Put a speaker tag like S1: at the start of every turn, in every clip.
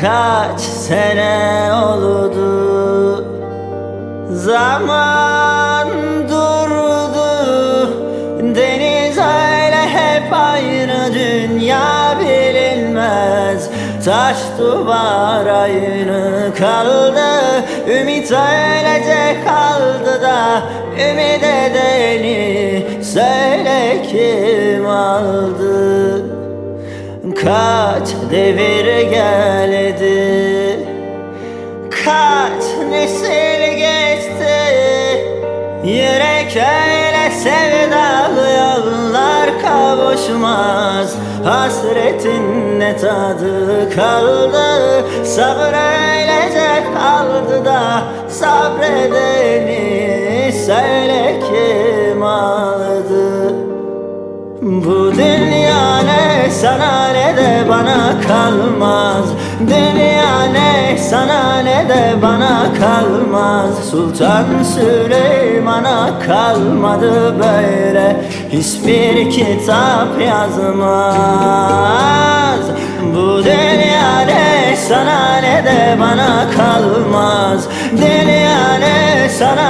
S1: Kaç sene oldu? Zaman durdu. Deniz öyle hep aynı Dünya bilinmez. Taş duvar aynı kaldı. Ümit öylece kaldı da Ümit Kaç devir geldi? Kaç nesil geçti? Yürek öyle sevdalı yollar kavuşmaz. Hasretin ne tadı kaldı? Sabır öylece kaldı da Sabredeni söyle kim aldı? Bu dünya sana ne de bana kalmaz. Dünya ne sana ne de bana kalmaz. Sultan Süleyman'a kalmadı böyle Hiçbir kitap yazmaz. Bu dünya ne sana ne de bana kalmaz. Dünya ne sana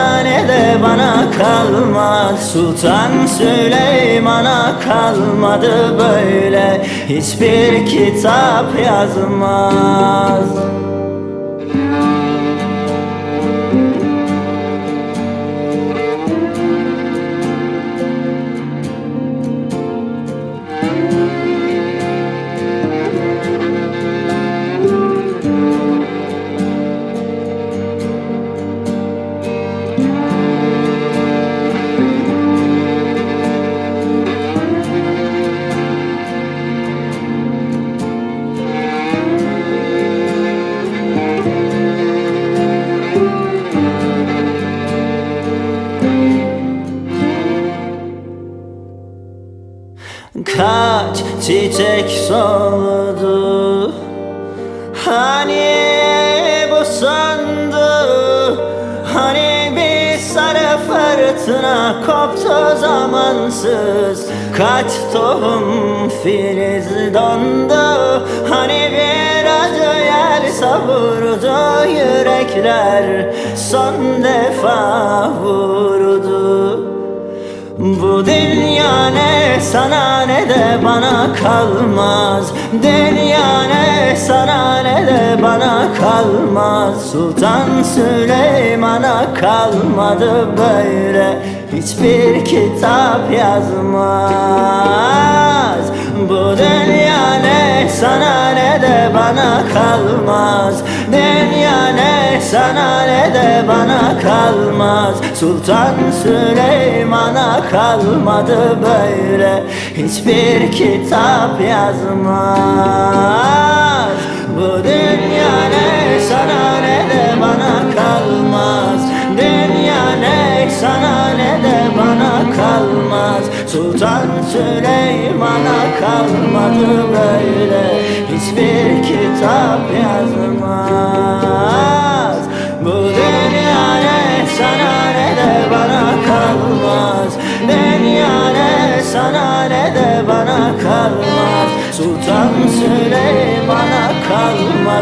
S1: de bana kalmaz. Sultan Süleyman'a kalmadı böyle. Hiçbir kitap yazmaz Kaç çiçek soldu Hani bu sandı? Hani bir sarı fırtına koptu zamansız? Kaç tohum filiz dondu? Hani bir acı yel savurdu Yürekler? Son defa vurdu bu dünya ne sana ne de bana kalmaz. Dünya ne sana ne de bana kalmaz. Sultan Süleyman'a kalmadı böyle Hiçbir kitap yazmaz. Bu dünya ne sana ne de bana kalmaz. Dünya sana ne de bana kalmaz. Sultan Süleyman'a kalmadı böyle. Hiçbir kitap yazmaz. Bu dünya ne? Sana ne de bana kalmaz. Dünya ne? Sana ne de bana kalmaz. Sultan Süleyman'a kalmadı böyle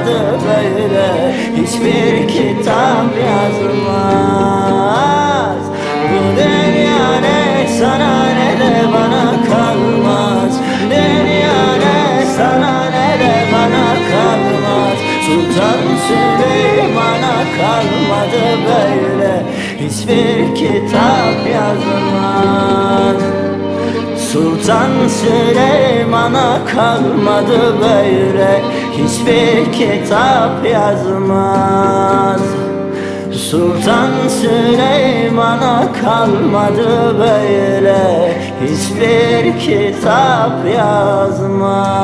S1: kalmadı böyle. Hiçbir kitap yazmaz Bu dünya ne sana ne de bana kalmaz. Dünya ne sana ne de bana kalmaz. Sultan Süleyman'a kalmadı böyle. Hiçbir kitap yazmaz Sultan Süleyman'a kalmadı böyle Hiçbir kitap yazmaz. Sultan Süleyman'a kalmadı böyle Hiçbir kitap yazmaz